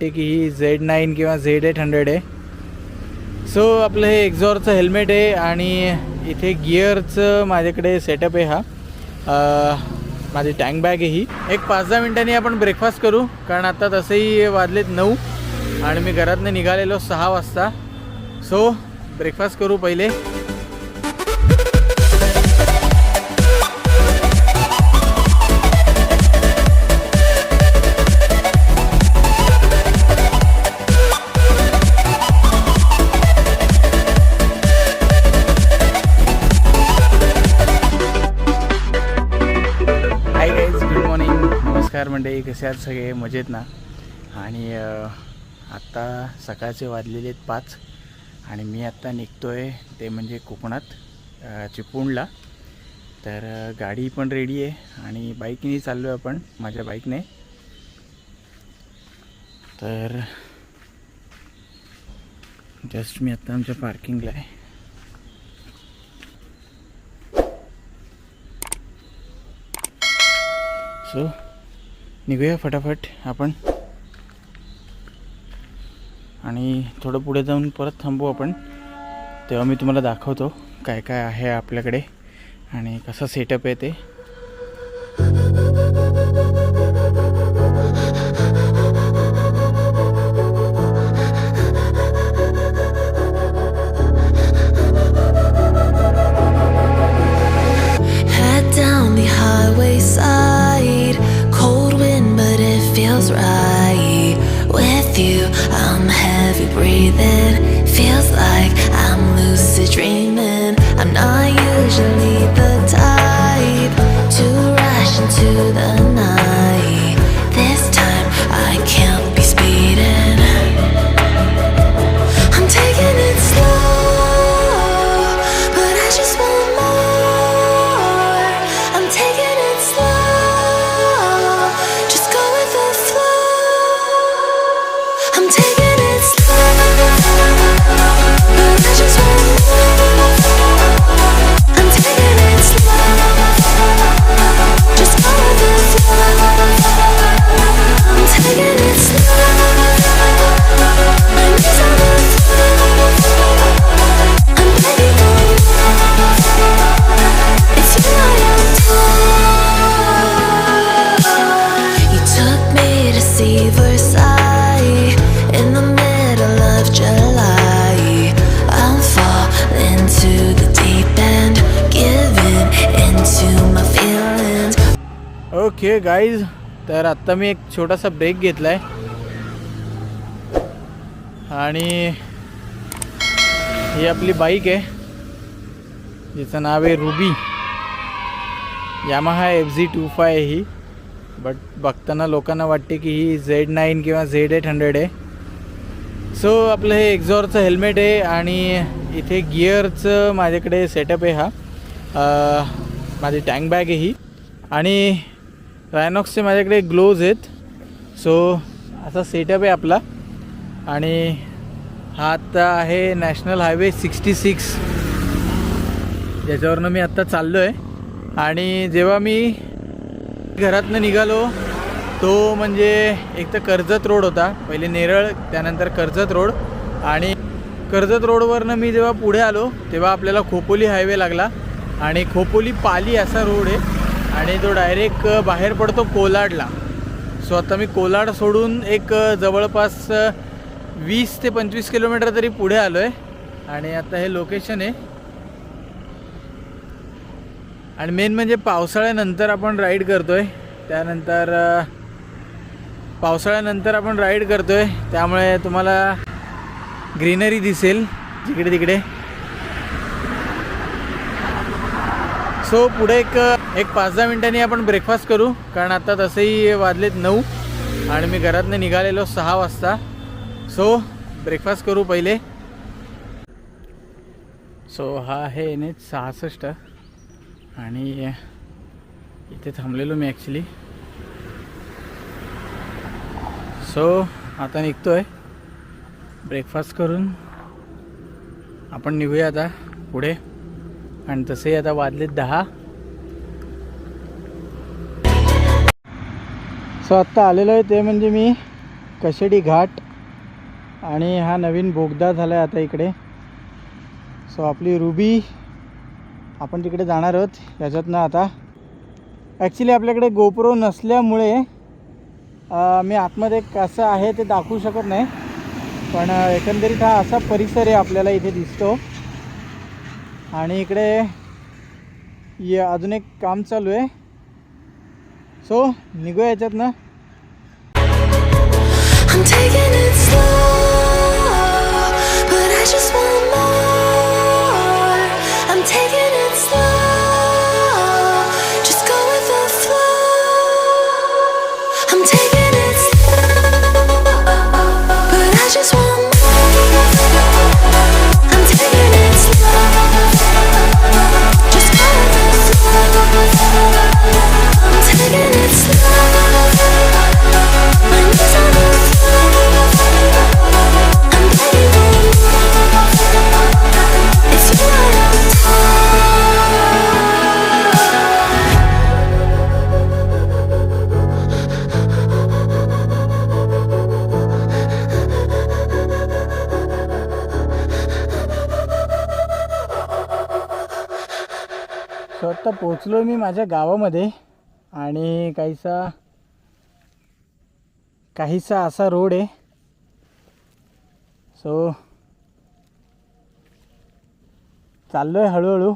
वाटते की ही झेड नाईन किंवा झेड एट हंड्रेड आहे. सो आपलं हे एक्झॉरचं हेल्मेट आहे आणि इथे गिअरचं माझ्याकडे सेटअप आहे हा. माझी टँक बॅग आहे ही. एक पाच दहा मिनिटांनी आपण ब्रेकफास्ट करू कारण आता तसंही वाजलेत नऊ आणि मी घरातनं निघालेलो सहा वाजता. सो ब्रेकफास्ट करू पहिले. नमस्कार मंडळी कसे आहात सगळे? मजेत ना? आणि आत्ता सकाळचे वाजलेले आहेत पाच आणि मी आत्ता निघतो आहे ते म्हणजे कोकणात चिपळूणला. तर गाडी पण रेडी आहे आणि बाईकने चाललो आहे आपण माझ्या बाईकने तर जस्ट मी आत्ता आमच्या पार्किंगला आहे. सो निघूया फटाफट आपण. आणि थोडं पुढे जाऊन परत थांबू आपण. तेव्हा मी तुम्हाला दाखवतो काय काय आहे आपल्याकडे आणि कसा सेटअप आहे ते. ओके गाईज तर आत्ता मी एक छोटासा ब्रेक घेतला आहे आणि ही आपली बाईक आहे. जिचं नाव आहे Ruby Yamaha F Z two five he. But बघताना लोकांना वाटते की ही झेड नाईन किंवा झेड एट हंड्रेड आहे. सो आपलं हे एक्झॉरचं हेल्मेट आहे आणि इथे गिअरचं माझ्याकडे सेटअप आहे हा. माझी टँक बॅग आहे ही. आणि रायनॉक्सचे माझ्याकडे ग्लोव्ज आहेत. सो असा सेटअप आहे आपला. आणि हा आत्ता आहे नॅशनल हायवे सिक्स्टी सिक्स ज्याच्यावरनं मी आत्ता चाललो आहे आणि जेव्हा मी घरातनं निघालो तो म्हणजे एक तर कर्जत रोड होता पहिले नेरळ त्यानंतर कर्जत रोड आणि कर्जत रोडवरनं मी जेव्हा पुढे आलो तेव्हा आपल्याला खोपोली हायवे लागला आणि खोपोली पाली असा रोड आहे आणि तो डायरेक्ट बाहेर पडतो कोलाडला. सो आता मी कोलाड सोडून एक जवळपास वीस ते पंचवीस किलोमीटर तरी पुढे आलो आहे आणि आता हे लोकेशन आहे. आणि मेन म्हणजे पावसाळ्यानंतर आपण राईड करतो आहे त्यानंतर पावसाळ्यानंतर आपण राईड करतो आहे त्यामुळे तुम्हाला ग्रीनरी दिसेल जिकडे तिकडे सो पुढे एक एक पाच दहा मिनिटांनी आपण ब्रेकफास्ट करू. कारण आता तसंही वाजलेत नऊ आणि मी घरातनं निघालेलो सहा वाजता. सो ब्रेकफास्ट करू पहिले. सो हा आहे एन एच सहासष्ट. आणि इथे थांबलेलो मी ॲक्च्युली सो आता निघतो आहे ब्रेकफास्ट करून आपण निघूया आता पुढे. आणि तसेही आता वाजलेत दहा. सो आत्ता आलेलो आहे ते म्हणजे मी कशेडी घाट आणि हा नवीन बोगदा झाला आहे आता इकडे. सो आपली रुबी आपण तिकडे जाणार आहोत. याच्यातनं आता ॲक्च्युली आपल्याकडे गोप्रो नसल्यामुळे मी आतमध्ये कसं आहे ते दाखवू शकत नाही. पण एकंदरीत हा असा परिसर आहे आपल्याला इथे दिसतो. आणि इकडे ये अजून एक काम चालू आहे. सो निघूया याच्यातनं. I'm taking आता पोचलो मी माझ्या गावामध्ये आणि काहीसा काहीसा असा रोड आहे. सो चाललो आहे हळूहळू.